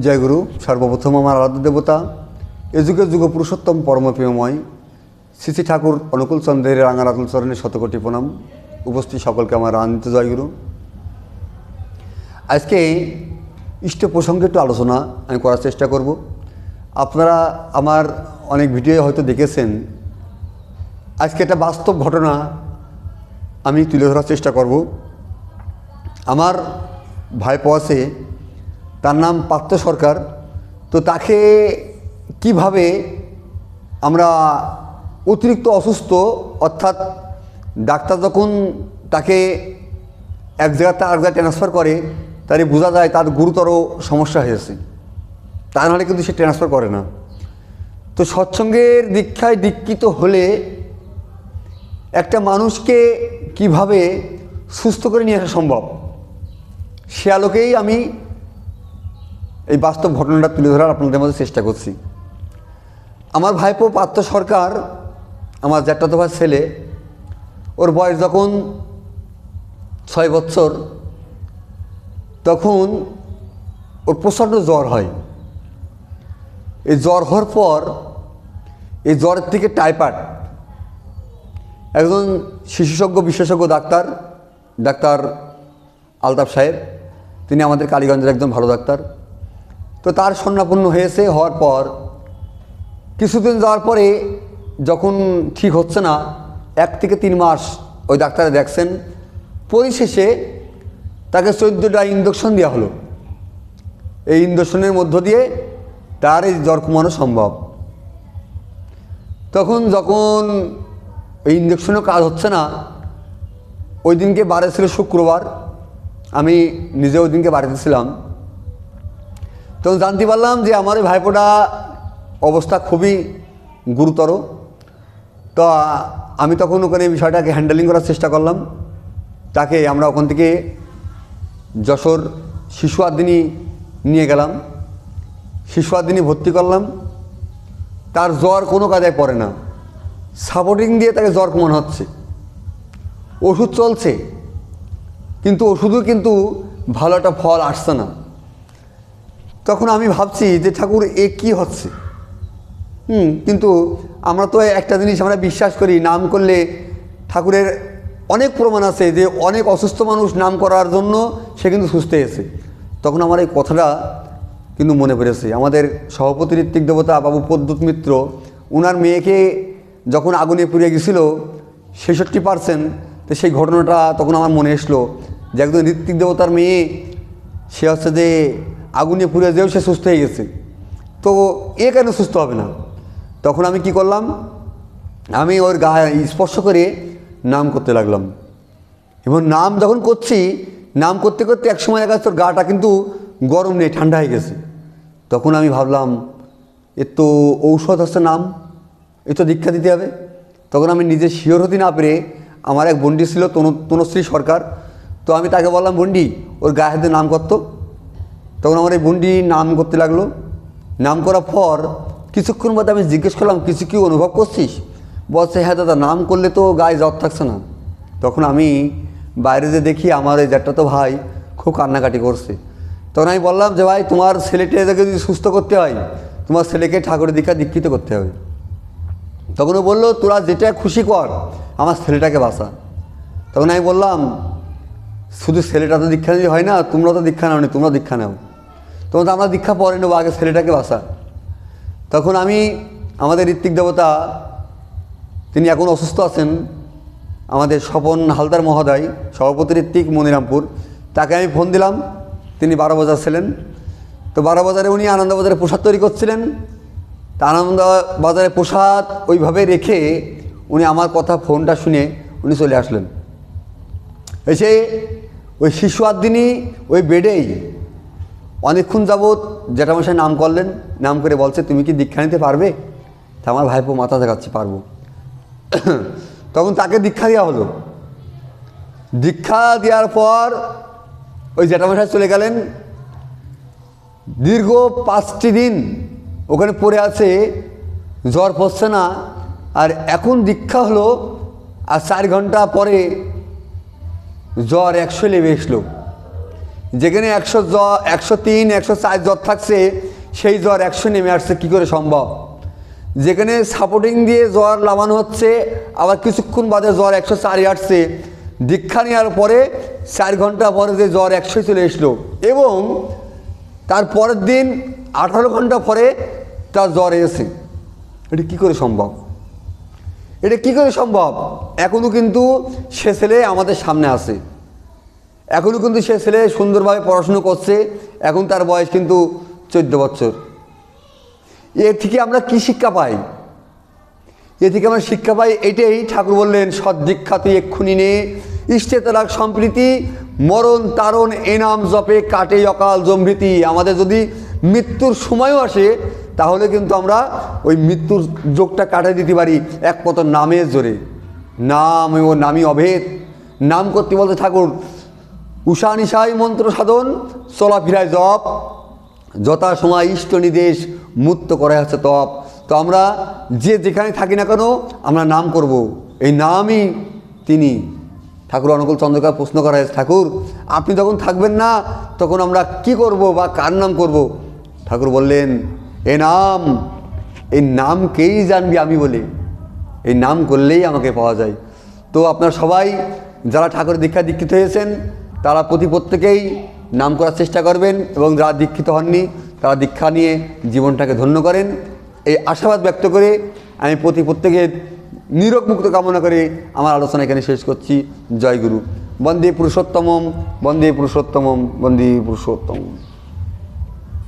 জয় গুরু, সর্বপ্রথম আমার আরাধ্য দেবতা, এ যুগে যুগ পুরুষোত্তম পরমপ্রিয়ময়, শ্রী ঠাকুর অনুকূল চন্দ্রের রাঙা রাতুল চরণে শতকোটি প্রণাম। উপস্থিত সকলকে আমার আনন্দিত জয় গুরু। আজকে ইষ্ট প্রসঙ্গে একটু আলোচনা আমি করার চেষ্টা করব। আপনারা আমার অনেক ভিডিও হয়তো দেখেছেন। আজকে একটা বাস্তব ঘটনা আমি তুলে ধরার চেষ্টা করব। আমার ভাইপো আছে তার নাম পার্থ সরকার। তো তাকে কীভাবে আমরা অতিরিক্ত অসুস্থ, অর্থাৎ ডাক্তার যখন তাকে এক জায়গা থেকে আরেক জায়গায় ট্রান্সফার করে, তাহলে বোঝা যায় তার গুরুতর সমস্যা হয়েছে তা নাহলে কিন্তু সে ট্রান্সফার করে না। তো সৎসঙ্গের দীক্ষায় দীক্ষিত হলে একটা মানুষকে কীভাবে সুস্থ করে নিয়ে আসা সম্ভব? সে আলোকেই আমি এই বাস্তব ঘটনাটা তুলে ধরার আপনাদের মধ্যে চেষ্টা করছি। আমার ভাইপো পার্থ সরকার, আমার জ্যাঠাতো ভাই ছেলে, ওর বয়স যখন ছয় বছর, তখন ওর প্রচণ্ড জ্বর হয়। এই জ্বর হওয়ার পর এই জ্বরের থেকে টাইফয়েড। একজন শিশুসজ্ঞ বিশেষজ্ঞ ডাক্তার ডাক্তার আলতাফ সাহেব, তিনি আমাদের কালীগঞ্জের একজন ভালো ডাক্তার। তো তার স্বর্ণাপন্ন হয়েছে হওয়ার পর কিছুদিন যাওয়ার পরে যখন ঠিক হচ্ছে না, এক থেকে তিন মাস ওই ডাক্তারে দেখছেন, পরিশেষে তাকে চোদ্দোটা ইঞ্জেকশন দেওয়া হলো। এই ইঞ্জেকশনের মধ্য দিয়ে তার এই জ্বর কমানো সম্ভব। তখন যখন এই ইঞ্জেকশনও কাজ হচ্ছে না, ওই দিনকে বারে ছিল শুক্রবার, আমি নিজে ওই দিনকে বাড়িতে ছিলাম। তখন জানতে পারলাম যে আমার এই ভাইপোটা অবস্থা খুবই গুরুতর। তো, আমি তখন ওখানে বিষয়টাকে হ্যান্ডেলিং করার চেষ্টা করলাম। তাকে আমরা ওখান থেকে যশোর শিশু আদিনী নিয়ে গেলাম। শিশু আদিনী ভর্তি করলাম। তার জ্বর কোনো কাজে পড়ে না। সাপোর্টিং দিয়ে তাকে জ্বর কমানো হচ্ছে। ওষুধ চলছে। কিন্তু ওষুধও কিন্তু ভালো একটা ফল আসছে না। তখন আমি ভাবছি যে ঠাকুর এ কি হচ্ছে? হুম। কিন্তু আমরা তো একটা জিনিস আমরা বিশ্বাস করি নাম করলে ঠাকুরের অনেক প্রমাণ আছে যে অনেক অসুস্থ মানুষ নাম করার জন্য সে কিন্তু সুস্থ হয়েছে। তখন আমার এই কথাটা কিন্তু মনে পড়েছে। আমাদের সভাপতি ঋত্বিক দেবতা বাবু পদ্যুৎ মিত্র ওনার মেয়েকে যখন আগুনে পুড়িয়ে গেছিল ছেষট্টি পার্সেন্ট তো সেই ঘটনাটা তখন আমার মনে এসলো যে একজন ঋত্বিক দেবতার মেয়ে সে হচ্ছে যে আগুনে পুড়ে যেও, সে সুস্থ হয়ে গেছে। তো এ কেন সুস্থ হবে না? তখন আমি কি করলাম? আমি ওর গায়ে স্পর্শ করে নাম করতে লাগলাম। এবং নাম যখন করছি, নাম করতে করতে একসময় দেখা তোর গাটা কিন্তু গরম নেই, ঠান্ডা হয়ে গেছে। তখন আমি ভাবলাম এর তো ঔষধ হচ্ছে নাম, এ তো দীক্ষা দিতে হবে। তখন আমি নিজে শিওর হতে না পেরে আমার এক বন্ডি ছিল তনু তনুশ্রী সরকার। তো আমি তাকে বললাম বন্ডি ওর গায়ে হাতে নাম করতো। তখন আমার এই বন্ডি নাম করতে লাগল। নাম করার পর কিছুক্ষণ বাদে আমি জিজ্ঞেস করলাম, কিছু কি অনুভব করছিস? বলছে হ্যাঁ দাদা, নাম করলে তো গায়ে জ্বর থাকছে না। তখন আমি বাইরে যে দেখি আমার ওই জ্যাঠটা তো ভাই খুব কান্নাকাটি করছে। তখন আমি বললাম যে, ভাই, তোমার ছেলেটাকে যদি সুস্থ করতে হয়, তোমার ছেলেকে ঠাকুরের দীক্ষা দীক্ষিত করতে হবে। তখন ও বলল, তোরা যেটা খুশি কর, আমার ছেলেটাকে বাঁচা। তখন আমি বললাম, শুধু ছেলেটা তো দীক্ষা হয় না, তোমরা তো দীক্ষা নাও নি তোমরা দীক্ষা নাও। তখন তো আমরা দীক্ষা পরে নেব, আগে ছেলেটাকে বাসা তখন আমি, আমাদের ঋত্বিক দেবতা, তিনি এখন অসুস্থ আছেন, আমাদের স্বপন হালদার মহোদয়, সভাপতি ঋত্বিক মনিরামপুর, তাকে আমি ফোন দিলাম, তিনি বারো বাজার ছিলেন। তো বারো বাজারে উনি আনন্দবাজারে প্রসাদ তৈরি করছিলেন। তা আনন্দ বাজারে প্রসাদ ওইভাবে রেখে উনি আমার কথা ফোনটা শুনে উনি চলে আসলেন। এসে ওই শিশু আদিনী ওই বেডেই অনেকক্ষণ যাবৎ জ্যাঠামশাই নাম করলেন, নাম করে বলছে, তুমি কি দীক্ষা নিতে পারবে? তা আমার ভাইপো মাথা দেখাচ্ছে, পারব। তখন তাকে দীক্ষা দেওয়া হলো। দীক্ষা দেওয়ার পর ওই জ্যাঠামশাই চলে গেলেন। দীর্ঘ পাঁচটি দিন ওখানে পড়ে আছে, জ্বর পড়ছে না, আর এখন দীক্ষা হলো, আর চার ঘণ্টা পরে জ্বর একশো লেবে এসলো। যেখানে একশো জ্বর একশো তিন, একশো চার জ্বর থাকছে, সেই জ্বর একশো নেমে আসছে, কী করে সম্ভব? যেখানে সাপোর্টিং দিয়ে জ্বর লাগানো হচ্ছে, আবার কিছুক্ষণ বাদে জ্বর একশো চারে আসছে। দীক্ষা নেওয়ার পরে চার ঘণ্টা পরে যে জ্বর একশোই চলে এসলো। এবং তার পরের দিন আঠারো ঘণ্টা পরে তার জ্বর এসে এটা কী করে সম্ভব? এটা কী করে সম্ভব? এখনও কিন্তু সে ছেলে আমাদের সামনে আসে এখনও কিন্তু সে ছেলে সুন্দরভাবে পড়াশুনো করছে, এখন তার বয়স কিন্তু চোদ্দ বছর। এর থেকে আমরা কি শিক্ষা পাই? এ থেকে আমরা শিক্ষা পাই এটাই। ঠাকুর বললেন সদ্দীক্ষা তুই এক্ষুনি নে, ইষ্টে তালাক সম্প্রীতি, মরণ তারণ এনাম জপে কাটে অকাল জমৃতি। আমাদের যদি মৃত্যুর সময়ও আসে, তাহলে কিন্তু আমরা ওই মৃত্যুর যোগটা কাটিয়ে দিতে পারি এক কত নামের জোরে। নাম ও নামই অভেদ। নাম করতে বলতে ঠাকুর উষা নিশাই মন্ত্র সাধন চলাফেরায় জপ, যথা সময় ইষ্ট নির্দেশ মুক্ত করা আছে তপ। তো আমরা যে যেখানে থাকি না কেন, আমরা নাম করব। এই নামই তিনি। ঠাকুর অনুকূল চন্দ্রকার প্রশ্ন করা হয়েছে, ঠাকুর, আপনি যখন থাকবেন না, তখন আমরা কি করব বা কার নাম করব? ঠাকুর বললেন, এ নাম এই নামকেই জানবি আমি বলি। এই নাম করলেই আমাকে পাওয়া যায়। তো আপনারা সবাই যারা ঠাকুর দীক্ষা দীক্ষিত হয়েছেন তারা প্রতি প্রত্যেকেই নাম করার চেষ্টা করবেন এবং যারা দীক্ষিত হননি, তারা দীক্ষা নিয়ে জীবনটাকে ধন্য করেন। এই আশাবাদ ব্যক্ত করে আমি প্রতি প্রত্যেকের নিরোগ মুক্ত কামনা করে আমার আলোচনা এখানে শেষ করছি। জয়গুরু বন্দে পুরুষোত্তমম বন্দে পুরুষোত্তমম বন্দে পুরুষোত্তমম।